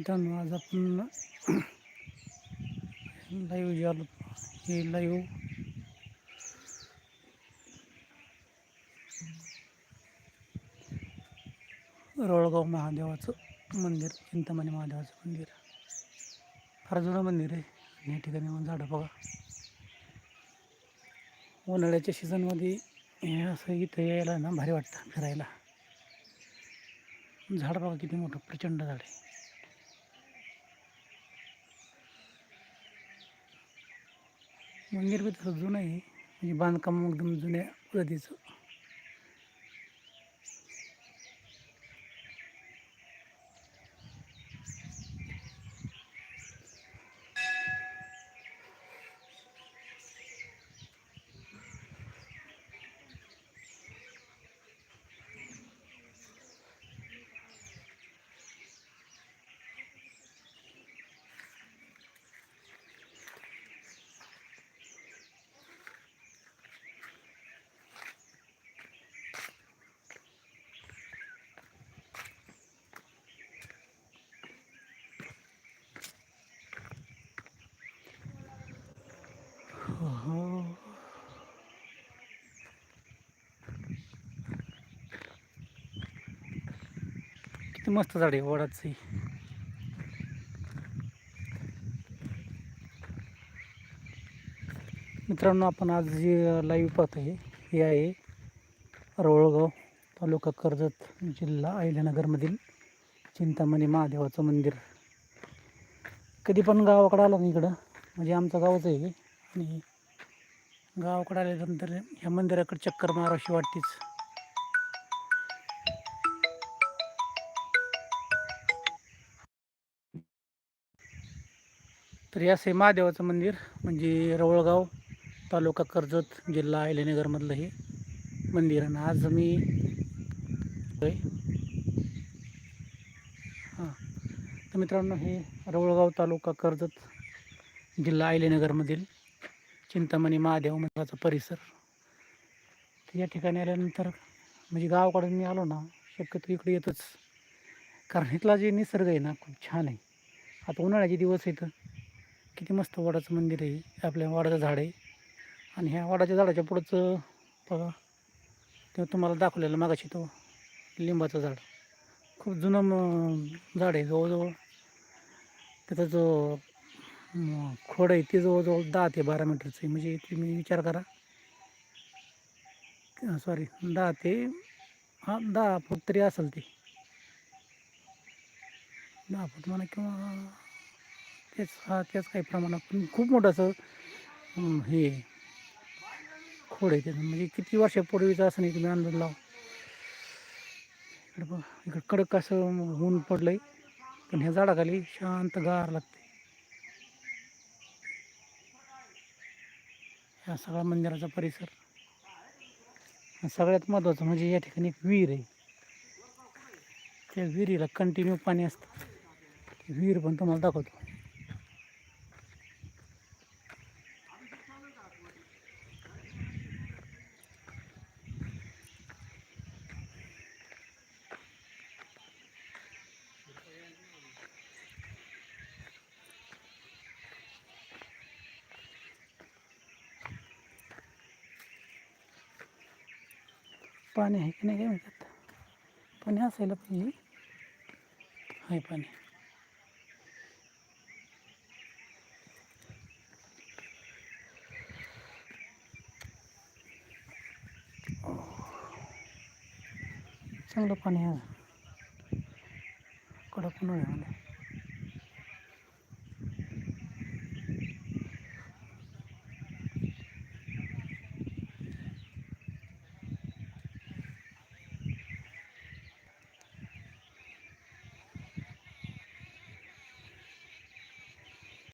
मित्रांनो आज आपण लाईव्ह जे आलो हे लाईव्ह रोळगाव महादेवाचं मंदिर चिंतामणी महादेवाचं मंदिर. फार जुनं मंदिर आहे. आणि या ठिकाणी मग झाडं बघा. उन्हाळ्याच्या सीझनमध्ये हे असं इथं यायला ना भारी वाटतं फिरायला. झाड बघा किती मोठं प्रचंड झाड आहे. मंदिर बी तसं जुनं आहे. म्हणजे बांधकाम एकदम जुन्या पद्धतीचं. किती मस्त झाड आहे वडाची मित्रांनो आपण आज जे लाईव्ह पाहतो आहे हे आहे रोळगाव तालुका कर्जत जिल्हा अहिल्यानगरमधील चिंतामणी महादेवाचं मंदिर. कधी पण गावाकडं आलं ना इकडं म्हणजे आमचं गावच आहे आणि गावाकडं आल्यानंतर ह्या मंदिराकडे चक्कर मारावीशी वाटतेच. तर हे असं महादेवाचं मंदिर म्हणजे रवळगाव तालुका कर्जत जिल्हा अहिल्यानगरमधलं हे मंदिर. आणि आज मी हां. तर मित्रांनो हे रवळगाव तालुका कर्जत जिल्हा अहिल्यानगरमधील चिंतामणी महादेव मंदिराचा परिसर. तर या ठिकाणी आल्यानंतर म्हणजे गावाकडून मी आलो ना शक्यतो इकडे येतोच. कारण इथला जे निसर्ग आहे ना खूप छान आहे. आता उन्हाळ्याचे दिवस आहेत. किती मस्त वडाचं मंदिर आहे. आपल्या वाडाचं झाड आहे. आणि ह्या वाडाच्या झाडाच्या पुढचं बघा ते तुम्हाला दाखवलेलं मागाशी तो लिंबाचं झाड. खूप जुनं झाड आहे जवळजवळ. त्याचा जो खोड आहे ते जवळजवळ दहा ते बारा मीटरचं आहे. म्हणजे तुम्ही विचार करा. सॉरी दहा ते हां दहा फूट तरी असेल ते. दहा फूट म्हणा किंवा तेच हा त्याच काही प्रमाणात. पण खूप मोठं असं हे खोड आहे त्याचं. म्हणजे किती वर्षापूर्वीचं असं नाही तुम्ही अंदाज लावा. इकडं बघा इकडं कडक असं ऊन पडलंय पण ह्या झाडाखाली शांत गार लागते ह्या सगळा मंदिराचा परिसर. सगळ्यात महत्त्वाचं म्हणजे या ठिकाणी एक विहीर आहे. त्या विहिरीला कंटिन्यू पाणी असतं. ती विहीर पण तुम्हाला दाखवतो. पाणी आहे की नाही काय म्हणतात पाणी असायला पाहिजे. आहे पाणी. चांगलं पाणी आहे. कडक उन्हाळ्यामध्ये.